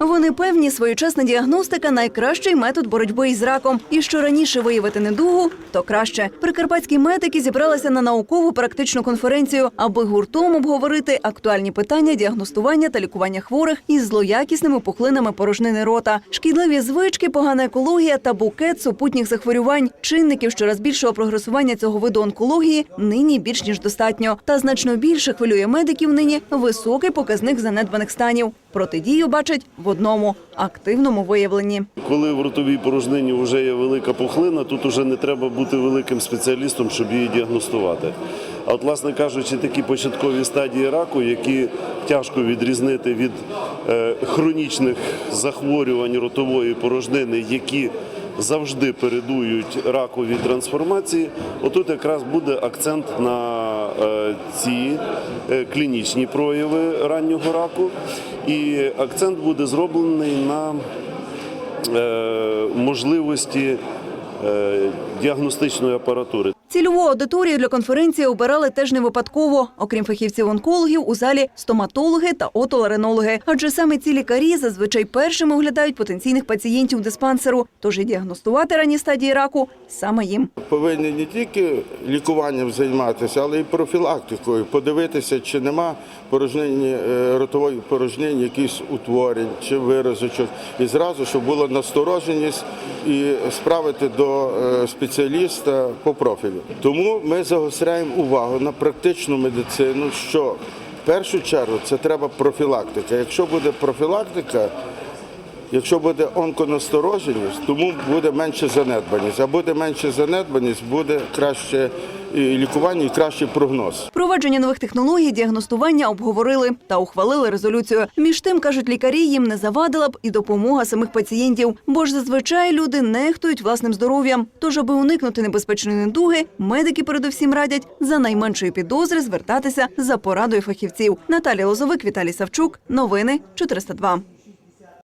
Вони певні, своєчасна діагностика найкращий метод боротьби із раком. І що раніше виявити недугу, то краще. Прикарпатські медики зібралися на наукову практичну конференцію, аби гуртом обговорити актуальні питання діагностування та лікування хворих із злоякісними пухлинами порожнини рота, шкідливі звички, погана екологія та букет супутніх захворювань. Чинників щораз більшого прогресування цього виду онкології нині більш ніж достатньо. Та значно більше хвилює медиків нині високий показник занедбаних станів. Протидію бачать в одному активному виявленні. Коли в ротовій порожнині вже є велика пухлина, тут вже не треба бути великим спеціалістом, щоб її діагностувати. А от, власне кажучи, такі початкові стадії раку, які тяжко відрізнити від е, хронічних захворювань ротової порожнини, які завжди передують ракові трансформації, отут якраз буде акцент на е, ці е, клінічні прояви раннього раку, і акцент буде зроблений на е, можливості діагностичної апаратури. Цільову аудиторію для конференції обирали теж не випадково. Окрім фахівців-онкологів, у залі стоматологи та отоларинологи. Адже саме ці лікарі зазвичай першими оглядають потенційних пацієнтів диспансеру. Тож і діагностувати ранні стадії раку саме їм. повинні не тільки лікуванням займатися, але й профілактикою, подивитися, чи нема порожнині, е, ротової порожнині, якісь утворень чи виразочок. І зразу, щоб була настороженість і справити до е, спеціаліста по профілю. Тому ми загостряємо увагу на практичну медицину, що в першу чергу це треба профілактика. Якщо буде профілактика, Якщо буде онконастороженість, тому буде менше занедбаність. А буде менше занедбаність, буде краще лікування і кращий прогноз. Провадження нових технологій діагностування обговорили та ухвалили резолюцію. Між тим, кажуть лікарі, їм не завадила б і допомога самих пацієнтів, бо ж зазвичай люди нехтують власним здоров'ям. Тож, аби уникнути небезпечної недуги, медики передусім радять за найменшої підозри звертатися за порадою фахівців. Наталія Лозовик, Віталій Савчук. Новини 402.